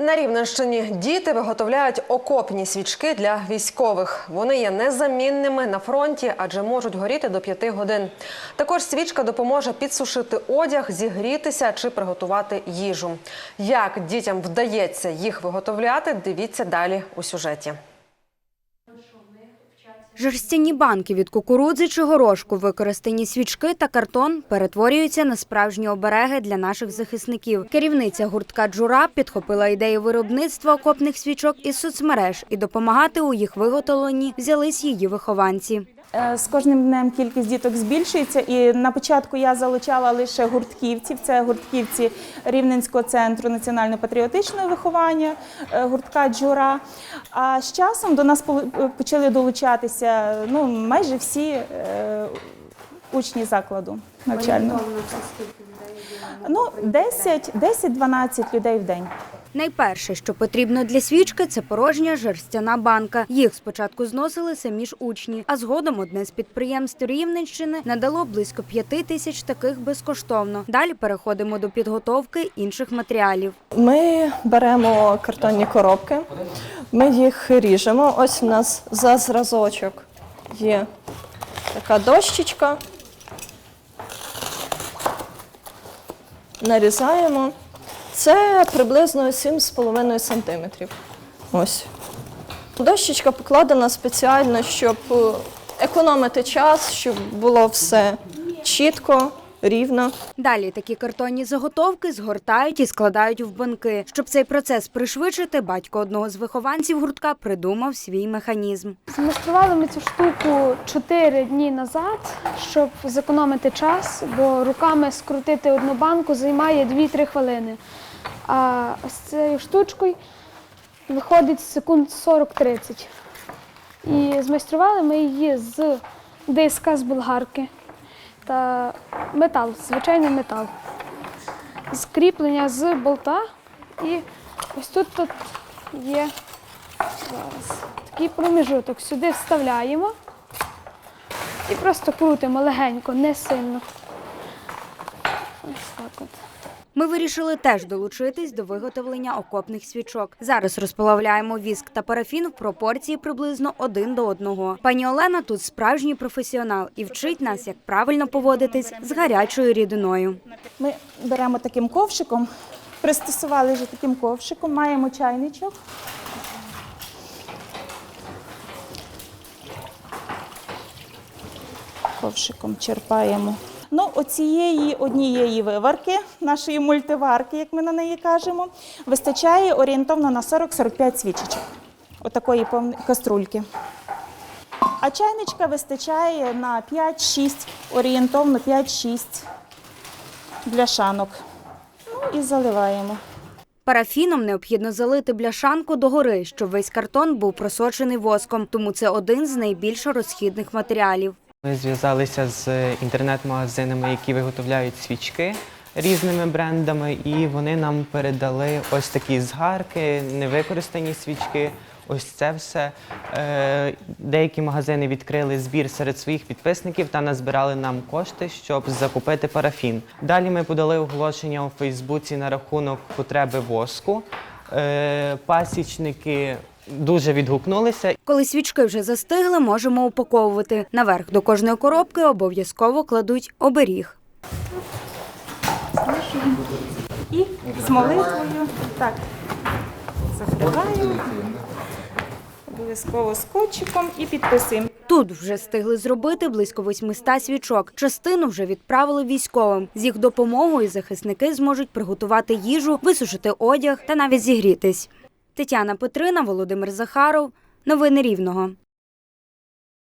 На Рівненщині діти виготовляють окопні свічки для військових. Вони є незамінними на фронті, адже можуть горіти до п'яти годин. Також свічка допоможе підсушити одяг, зігрітися чи приготувати їжу. Як дітям вдається їх виготовляти, дивіться далі у сюжеті. Жерстяні банки від кукурудзи чи горошку, використані свічки та картон перетворюються на справжні обереги для наших захисників. Керівниця гуртка Джура підхопила ідею виробництва окопних свічок із соцмереж і допомагати у їх виготовленні взялись її вихованці. Е, З кожним днем кількість діток збільшується, і на початку я залучала лише гуртківців. Це гуртківці Рівненського центру національно-патріотичного виховання, е, гуртка Джура. А з часом до нас почали долучатися ну, майже всі е, учні закладу навчального. Ну, 10 10-12 людей в день. Найперше, що потрібно для свічки, це порожня жерстяна банка. Їх спочатку зносили самі ж учні, а згодом одне з підприємств Рівненщини надало близько п'яти тисяч таких безкоштовно. Далі переходимо до підготовки інших матеріалів. Ми беремо картонні коробки, ми їх ріжемо. Ось у нас за зразочок є така дощечка. Нарізаємо. Це приблизно 7,5 см. Ось. Дощечка покладена спеціально, щоб е, економити час, щоб було все чітко, рівно. Далі такі картонні заготовки згортають і складають в банки. Щоб цей процес пришвидшити, батько одного з вихованців гуртка придумав свій механізм. Змайстрували ми цю штуку 4 дні назад, щоб зекономити час, бо руками скрутити одну банку займає 2-3 хвилини. А ось цією штучкою виходить секунд 40-30. І змайстрували ми її з диска з болгарки та метал, звичайний метал. Скріплення з болта. І ось тут, тут є Зараз. Такий проміжуток сюди вставляємо і просто крутимо легенько, не сильно. Ось так от. Ми вирішили теж долучитись до виготовлення окопних свічок. Зараз розплавляємо віск та парафін в пропорції приблизно один до одного. Пані Олена тут справжній професіонал і вчить нас, як правильно поводитись з гарячою рідиною. Ми беремо таким ковшиком, пристосували вже таким ковшиком, маємо чайничок. Ковшиком черпаємо. Ну, оцієї однієї виварки, нашої мультиварки, як ми на неї кажемо, вистачає орієнтовно на 40-45 свічечок. Отакої каструльки. А чайничка вистачає на 5-6, орієнтовно 5-6 бляшанок. Ну і заливаємо. Парафіном необхідно залити бляшанку догори, щоб весь картон був просочений воском, тому це один з найбільш розхідних матеріалів. Ми зв'язалися з інтернет-магазинами, які виготовляють свічки різними брендами, і вони нам передали ось такі згарки, невикористані свічки. Ось це все. Е, Деякі магазини відкрили збір серед своїх підписників та назбирали нам кошти, щоб закупити парафін. Далі ми подали оголошення у Фейсбуці на рахунок потреби воску. Е, Пасічники дуже відгукнулися Коли свічки вже застигли, можемо упаковувати. Наверх до кожної коробки обов'язково кладуть оберіг. І з молитвою так закриваємо. Обов'язково скотчиком і підписуємо. Тут вже встигли зробити близько 800 свічок. Частину вже відправили військовим. З їх допомогою захисники зможуть приготувати їжу, висушити одяг та навіть зігрітись. Тетяна Петрина, Володимир Захаров. Новини Рівного.